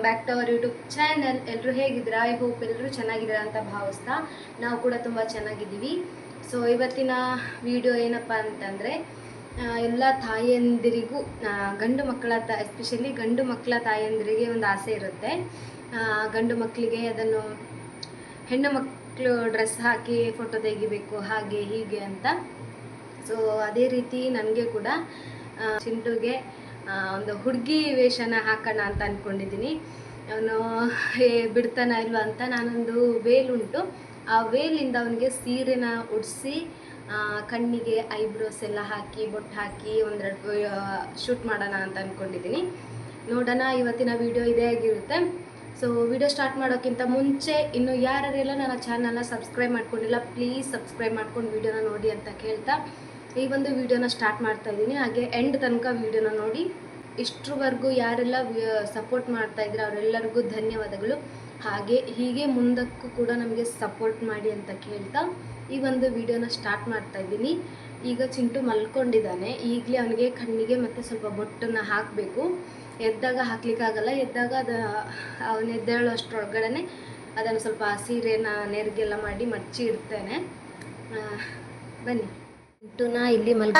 Welcome back to our YouTube channel ಎಲ್ಲರೂ ಹೇಗಿದ್ದೀರಾ? I hope ಎಲ್ಲರೂ ಚೆನ್ನಾಗಿದ್ದೀರಾ ಅಂತ ಭಾವಿಸ್ತಾ ನಾವು ಕೂಡ ತುಂಬ ಚೆನ್ನಾಗಿದ್ದೀವಿ. ಸೊ ಇವತ್ತಿನ ವಿಡಿಯೋ ಏನಪ್ಪ ಅಂತಂದರೆ ಎಲ್ಲ ತಾಯಂದಿರಿಗೂ ಗಂಡು ಮಕ್ಕಳ ತ ಎಸ್ಪೆಷಲಿ ಗಂಡು ಮಕ್ಕಳ ತಾಯಂದಿರಿಗೆ ಒಂದು ಆಸೆ ಇರುತ್ತೆ. ಗಂಡು ಮಕ್ಕಳಿಗೆ ಅದನ್ನು ಹೆಣ್ಣು ಮಕ್ಕಳು ಡ್ರೆಸ್ ಹಾಕಿ ಫೋಟೋ ತೆಗಿಬೇಕು, ಹಾಗೆ ಹೀಗೆ ಅಂತ. ಸೊ ಅದೇ ರೀತಿ ನನಗೆ ಕೂಡ ಚಿಂಟುಗೆ ಒಂದು ಹುಡುಗಿ ವೇಷನ ಹಾಕೋಣ ಅಂತ ಅಂದ್ಕೊಂಡಿದ್ದೀನಿ ಅವನು ಬಿಡ್ತಾನ ಇಲ್ವಾ? ಅಂತ ನಾನೊಂದು ವೇಲ್ ಉಂಟು. ಆ ವೇಲಿಂದ ಅವನಿಗೆ ಸೀರೆನ ಉಡಿಸಿ ಕಣ್ಣಿಗೆ ಐಬ್ರೋಸ್ ಎಲ್ಲ ಹಾಕಿ, ಬೊಟ್ಟು ಹಾಕಿ ಒಂದೆರಡು ಶೂಟ್ ಮಾಡೋಣ ಅಂತ ಅಂದ್ಕೊಂಡಿದ್ದೀನಿ ನೋಡೋಣ, ಇವತ್ತಿನ ವಿಡಿಯೋ ಇದೇ ಆಗಿರುತ್ತೆ. ಸೊ ವಿಡಿಯೋ ಸ್ಟಾರ್ಟ್ ಮಾಡೋಕ್ಕಿಂತ ಮುಂಚೆ ಇನ್ನು ಯಾರ್ಯಾರೆಲ್ಲ ನನ್ನ ಚಾನಲ್ನ ಸಬ್ಸ್ಕ್ರೈಬ್ ಮಾಡ್ಕೊಂಡಿಲ್ಲ, ಪ್ಲೀಸ್ ಸಬ್ಸ್ಕ್ರೈಬ್ ಮಾಡ್ಕೊಂಡು ವಿಡಿಯೋನ ನೋಡಿ ಅಂತ ಕೇಳ್ತಾ. ಈ ಒಂದು ವಿಡಿಯೋನ ಸ್ಟಾರ್ಟ್ ಮಾಡ್ತಾ ಇದ್ದೀನಿ. ಹಾಗೆ ಎಂಡ್ ತನಕ ವಿಡಿಯೋನ ನೋಡಿ. ಇಷ್ಟರವರೆಗೂ ಯಾರೆಲ್ಲ ಸಪೋರ್ಟ್ ಮಾಡ್ತಾ ಇದ್ರೆ ಅವರೆಲ್ಲರಿಗೂ ಧನ್ಯವಾದಗಳು. ಹಾಗೆ ಹೀಗೆ ಮುಂದಕ್ಕೂ ಕೂಡ ನಮಗೆ ಸಪೋರ್ಟ್ ಮಾಡಿ ಅಂತ ಕೇಳ್ತಾ ಈ ಒಂದು ವಿಡಿಯೋನ ಸ್ಟಾರ್ಟ್ ಮಾಡ್ತಾ ಇದ್ದೀನಿ. ಈಗ ಚಿಂಟು ಮಲ್ಕೊಂಡಿದ್ದಾನೆ. ಈಗಲೇ ಅವನಿಗೆ ಕಣ್ಣಿಗೆ ಮತ್ತು ಸ್ವಲ್ಪ ಬೊಟ್ಟನ್ನು ಹಾಕಬೇಕು. ಎದ್ದಾಗ ಹಾಕ್ಲಿಕ್ಕಾಗಲ್ಲ. ಎದ್ದಾಗ ಅದು, ಅವನು ಎದ್ದೇಳೋ ಅಷ್ಟರೊಳಗಡೆ ಅದನ್ನು ಸ್ವಲ್ಪ ಸೀರೆನ, ನೆರಿಗೆಲ್ಲ ಮಾಡಿ ಮಚ್ಚಿ ಇಡ್ತೇನೆ ಬನ್ನಿ. ಚಿಂಟುನ ಇಲ್ಲಿ ಮಲ್ಗ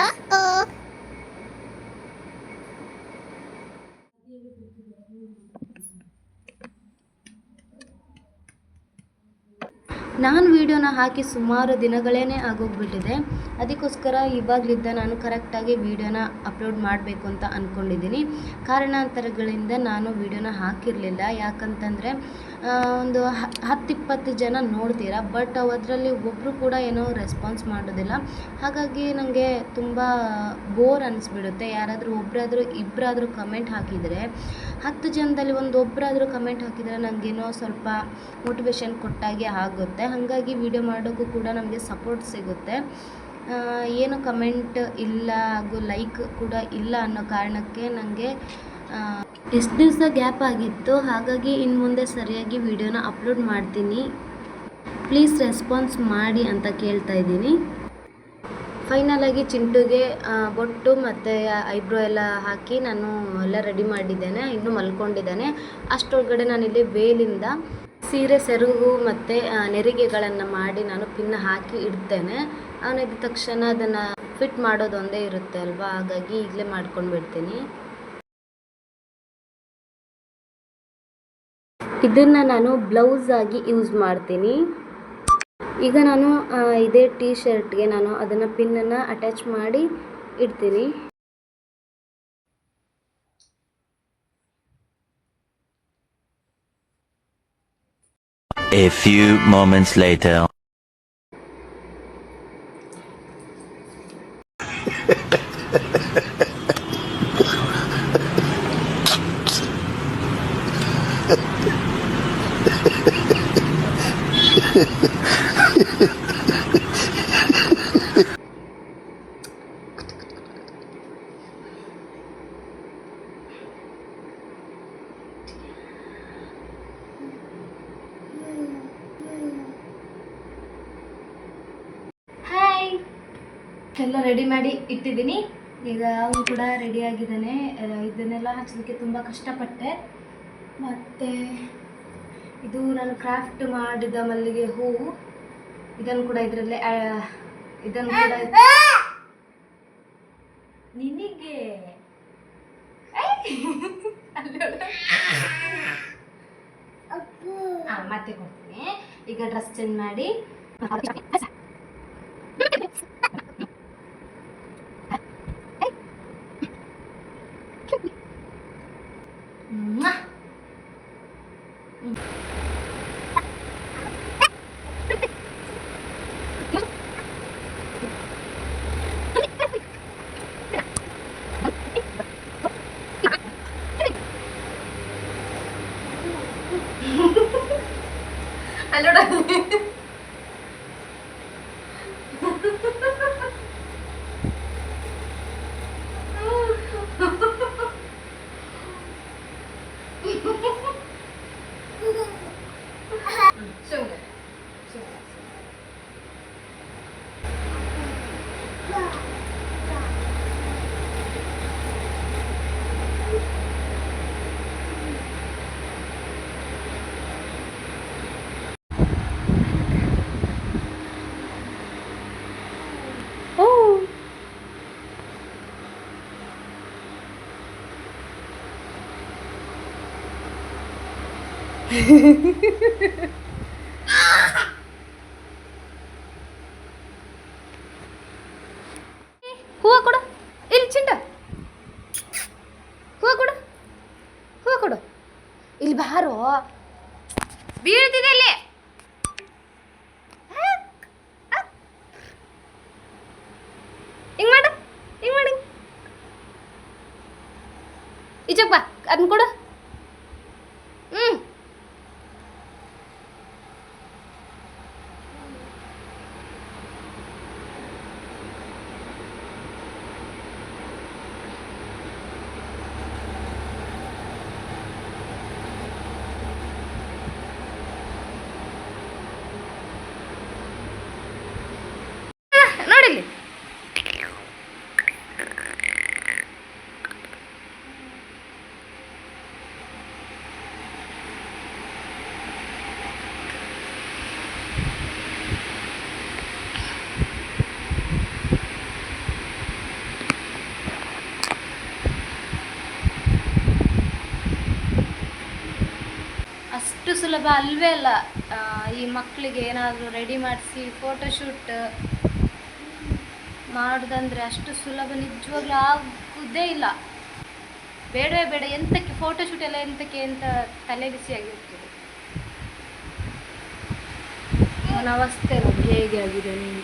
ನಾನು ವಿಡಿಯೋನ ಹಾಕಿ ಸುಮಾರು ದಿನಗಳೇ ಆಗೋಗ್ಬಿಟ್ಟಿದೆ. ಅದಕ್ಕೋಸ್ಕರ ಇವಾಗಲಿದ್ದ ನಾನು ಕರೆಕ್ಟಾಗಿ ವಿಡಿಯೋನ ಅಪ್ಲೋಡ್ ಮಾಡಬೇಕು ಅಂತ ಅಂದ್ಕೊಂಡಿದ್ದೀನಿ ಕಾರಣಾಂತರಗಳಿಂದ ನಾನು ವೀಡಿಯೋನ ಹಾಕಿರಲಿಲ್ಲ. ಯಾಕಂತಂದರೆ ಒಂದು ಹತ್ತಿಪ್ಪತ್ತು ಜನ ನೋಡ್ತೀರಾ, ಬಟ್ ಅದರಲ್ಲಿ ಒಬ್ಬರು ಕೂಡ ಏನೋ ರೆಸ್ಪಾನ್ಸ್ ಮಾಡೋದಿಲ್ಲ. ಹಾಗಾಗಿ ನನಗೆ ತುಂಬ ಬೋರ್ ಅನಿಸ್ಬಿಡುತ್ತೆ. ಯಾರಾದರೂ ಒಬ್ಬರಾದರೂ ಇಬ್ಬರಾದರೂ ಕಮೆಂಟ್ ಹಾಕಿದರೆ, ಹತ್ತು ಜನದಲ್ಲಿ ಒಂದು ಒಬ್ಬರಾದರೂ ಕಮೆಂಟ್ ಹಾಕಿದರೆ ನನಗೇನೋ ಸ್ವಲ್ಪ ಮೋಟಿವೇಶನ್ ಕೊಟ್ಟಾಗೆ ಆಗುತ್ತೆ. ಹಾಗಾಗಿ ವಿಡಿಯೋ ಮಾಡೋಕ್ಕೂ ಕೂಡ ನಮಗೆ ಸಪೋರ್ಟ್ ಸಿಗುತ್ತೆ. ಏನು ಕಮೆಂಟ್ ಇಲ್ಲ ಹಾಗೂ ಲೈಕ್ ಕೂಡ ಇಲ್ಲ ಅನ್ನೋ ಕಾರಣಕ್ಕೆ ನನಗೆ ಎಷ್ಟು ದಿವಸ ಗ್ಯಾಪ್ ಆಗಿತ್ತು, ಹಾಗಾಗಿ ಇನ್ನು ಮುಂದೆ ಸರಿಯಾಗಿ ವಿಡಿಯೋನ ಅಪ್ಲೋಡ್ ಮಾಡ್ತೀನಿ. ಪ್ಲೀಸ್ ರೆಸ್ಪಾನ್ಸ್ ಮಾಡಿ ಅಂತ ಕೇಳ್ತಾ ಇದ್ದೀನಿ. ಫೈನಲ್ ಆಗಿ ಚಿಂಟುಗೆ ಬೊಟ್ಟು ಮತ್ತು ಐಬ್ರೋ ಎಲ್ಲ ಹಾಕಿ ನಾನು ಎಲ್ಲ ರೆಡಿ ಮಾಡಿದ್ದೇನೆ, ಇನ್ನು ಮಲ್ಕೊಂಡಿದ್ದಾನೆ. ಅಷ್ಟರೊಳಗಡೆ ನಾನಿಲ್ಲಿ ವೇಲಿಂದ ಸೀರೆ, ಸೆರಗು ಮತ್ತು ನೆರಿಗೆಗಳನ್ನು ಮಾಡಿ ನಾನು ಪಿನ್ ಹಾಕಿ ಇಡ್ತೇನೆ. ಅವನಿದ್ದ ತಕ್ಷಣ ಅದನ್ನು ಫಿಟ್ ಮಾಡೋದು ಒಂದೇ ಇರುತ್ತೆ ಅಲ್ವಾ? ಹಾಗಾಗಿ ಈಗಲೇ ಮಾಡ್ಕೊಂಡು ಬಿಡ್ತೀನಿ. ಇದನ್ನು ನಾನು ಬ್ಲೌಸ್ ಆಗಿ ಯೂಸ್ ಮಾಡ್ತೀನಿ. ಈಗ ನಾನು ಇದೆ ಟೀ ಶರ್ಟ್ಗೆ ನಾನು ಅದನ್ನು ಪಿನ್ನನ್ನು ಅಟ್ಯಾಚ್ ಮಾಡಿ ಇಡ್ತೀನಿ A few moments later. ಎಲ್ಲ ರೆಡಿ ಮಾಡಿ ಇಟ್ಟಿದ್ದೀನಿ. ಈಗ ಅವನು ಕೂಡ ರೆಡಿ ಆಗಿದ್ದಾನೆ. ಇದನ್ನೆಲ್ಲ ಹಚ್ಚೋದಕ್ಕೆ ತುಂಬ ಕಷ್ಟಪಟ್ಟೆ. ಮತ್ತು ಇದು ನಾನು ಕ್ರಾಫ್ಟ್ ಮಾಡಿದ ಮಲ್ಲಿಗೆ ಹೂವು. ಇದನ್ನು ಕೂಡ ಇದರಲ್ಲೇ ಇದನ್ನು ಕೂಡ ನಿನಗೆ. ಮತ್ತೆ ಕೊಡ್ತೀನಿ. ಈಗ ಡ್ರೆಸ್ ಚೇಂಜ್ ಮಾಡಿ. എന്നോട് ಹೂವು ಕೊಡು. ಇಲ್ಲಿ ಚಿಂಡ. ಹೂವು ಕೊಡು. ಹೂವು ಕೊಡು. ಇಲ್ಲಿ ಬಾರೋ. ಬೀಳ್ತಿದೆ ಇಲ್ಲಿ. ಹಿಂಗ್ ಮಾಡು. ಹಿಂಗ್ ಮಾಡಿ. ಈಚಕ್ ಬಾ. ಅದನ್ನ ಕೊಡು. ಸುಲಭ ಅಲ್ವೇ ಅಲ್ಲ. ಈ ಮಕ್ಕಳಿಗೆ ಏನಾದರೂ ರೆಡಿ ಮಾಡಿಸಿ ಫೋಟೋಶೂಟ್ ಮಾಡೋದಂದ್ರೆ ಅಷ್ಟು ಸುಲಭ ನಿಜವಾಗ್ಲೂ ಆಗುದೇ ಇಲ್ಲ. ಬೇಡವೇ ಬೇಡ, ಎಂತಕ್ಕೆ ಫೋಟೋಶೂಟ್ ಎಲ್ಲ ಎಂತಕ್ಕೆ ಅಂತ ತಲೆ ಬಿಸಿಯಾಗಿರ್ತದೆ ಅವನ ಅವಸ್ಥೆ ಹೇಗೆ ಆಗಿದೆ ನೀನು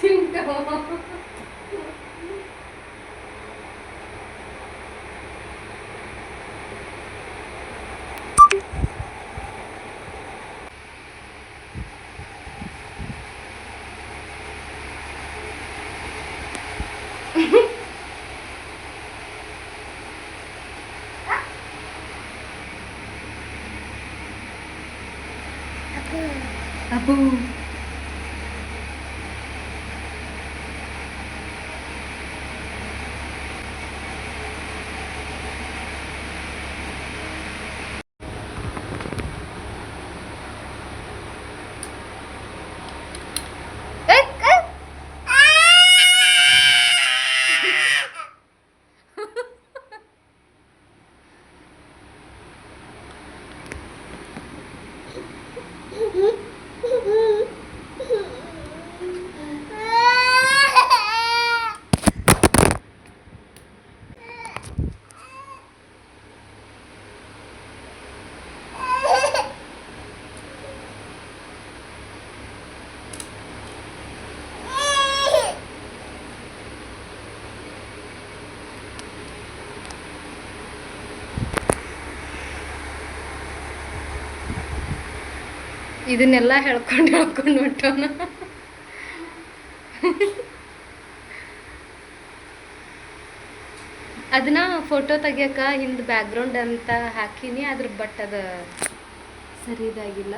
真的。阿布 ಇದನ್ನೆಲ್ಲ ಹೇಳ್ಕೊಂಡು ಹೇಳ್ಕೊಂಡು ಹೊಟ್ಟವನ ಅದನ್ನ ಫೋಟೋ ತೆಗಿಯಕ ಹಿಂದೆ ಬ್ಯಾಕ್ಗ್ರೌಂಡ್ ಅಂತ ಹಾಕಿನಿ, ಅದ್ರ ಬಟ್ ಅದು ಸರಿ ಇದಾಗಿಲ್ಲ.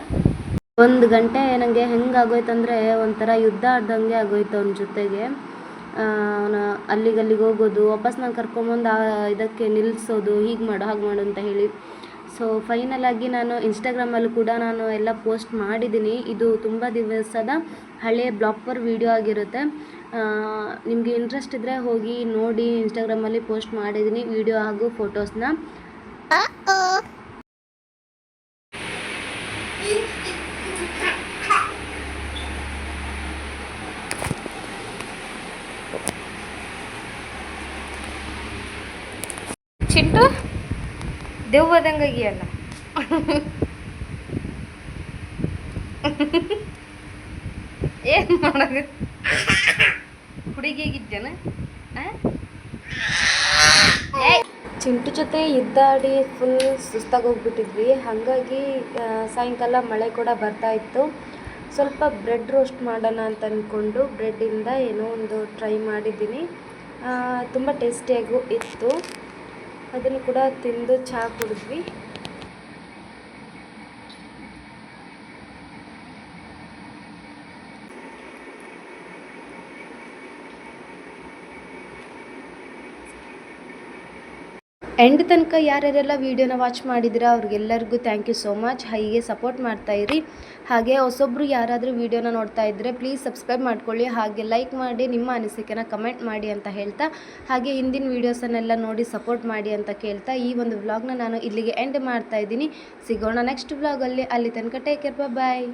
ಒಂದು ಗಂಟೆ ನನಗೆ ಹೆಂಗೆ ಆಗೋಯ್ತಂದ್ರೆ ಒಂಥರ ಯುದ್ಧ ಆಡ್ದಂಗೆ ಆಗೋಯ್ತು ಅವನ ಜೊತೆಗೆ. ಅವನ ಅಲ್ಲಿಗೆ ಅಲ್ಲಿಗೆ ಹೋಗೋದು ವಾಪಸ್ ನಾನು ಕರ್ಕೊಂಬಂದು ಇದಕ್ಕೆ ನಿಲ್ಲಿಸೋದು ಹೀಗೆ ಮಾಡು, ಹಾಗೆ ಮಾಡು ಅಂತ ಹೇಳಿ. ಸೊ ಫೈನಲಾಗಿ ನಾನು ಇನ್ಸ್ಟಾಗ್ರಾಮಲ್ಲೂ ಕೂಡ ನಾನು ಎಲ್ಲ ಪೋಸ್ಟ್ ಮಾಡಿದ್ದೀನಿ. ಇದು ತುಂಬ ದಿವಸದ ಹಳೆಯ ಬ್ಲಾಪರ್ ವೀಡಿಯೋ ಆಗಿರುತ್ತೆ. ನಿಮಗೆ ಇಂಟ್ರೆಸ್ಟ್ ಇದ್ದರೆ ಹೋಗಿ ನೋಡಿ ಇನ್ಸ್ಟಾಗ್ರಾಮಲ್ಲಿ ಪೋಸ್ಟ್ ಮಾಡಿದ್ದೀನಿ ವೀಡಿಯೋ ಹಾಗೂ ಫೋಟೋಸ್ನ ಚಿಂಟು? ದೆವ್ವದಂಗಾಗಿಯಲ್ಲ. ಏನು ಮಾಡೋದು? ಹುಡುಗಿಗಿದ್ದೇನ? ಚಿಂಟು ಜೊತೆ ಇದ್ದಾಡಿ ಫುಲ್ ಸುಸ್ತಾಗಿ ಹೋಗ್ಬಿಟ್ಟಿದ್ವಿ. ಹಾಗಾಗಿ ಸಾಯಂಕಾಲ ಮಳೆ ಕೂಡ ಬರ್ತಾ ಇತ್ತು. ಸ್ವಲ್ಪ ಬ್ರೆಡ್ ರೋಸ್ಟ್ ಮಾಡೋಣ ಅಂತ ಅಂದ್ಕೊಂಡು ಬ್ರೆಡ್ಡಿಂದ ಏನೋ ಒಂದು ಟ್ರೈ ಮಾಡಿದ್ದೀನಿ. ತುಂಬ ಟೇಸ್ಟಿಯಾಗೂ ಇತ್ತು. ಅದನ್ನು ಕೂಡ ತಿಂದು ಚಹಾ ಕುಡಿದ್ವಿ. ಎಂಡ್ ತನಕ ಯಾರ್ಯಾರೆಲ್ಲ ವೀಡಿಯೋನ ವಾಚ್ ಮಾಡಿದ್ದೀರಾ, ಅವ್ರಿಗೆಲ್ಲರಿಗೂ ಥ್ಯಾಂಕ್ ಯು ಸೋ ಮಚ್ ಹೈಗೆ ಸಪೋರ್ಟ್ ಮಾಡ್ತಾ ಇರಿ. ಹಾಗೆ ಹೊಸೊಬ್ರು ಯಾರಾದರೂ ವೀಡಿಯೋನ ನೋಡ್ತಾ ಇದ್ದರೆ ಪ್ಲೀಸ್ ಸಬ್ಸ್ಕ್ರೈಬ್ ಮಾಡ್ಕೊಳ್ಳಿ. ಹಾಗೆ ಲೈಕ್ ಮಾಡಿ, ನಿಮ್ಮ ಅನಿಸಿಕೆನ ಕಮೆಂಟ್ ಮಾಡಿ ಅಂತ ಹೇಳ್ತಾ, ಹಾಗೆ ಹಿಂದಿನ ವೀಡಿಯೋಸನ್ನೆಲ್ಲ ನೋಡಿ ಸಪೋರ್ಟ್ ಮಾಡಿ ಅಂತ ಕೇಳ್ತಾ ಈ ಒಂದು ವ್ಲಾಗ್ನ ನಾನು ಇಲ್ಲಿಗೆ ಎಂಡ್ ಮಾಡ್ತಾ ಇದ್ದೀನಿ. ಸಿಗೋಣ ನೆಕ್ಸ್ಟ್ ವ್ಲಾಗಲ್ಲಿ ಅಲ್ಲಿ. ತನಕ ಟೇಕ್ ಕೇರ್ ಬಾಯ್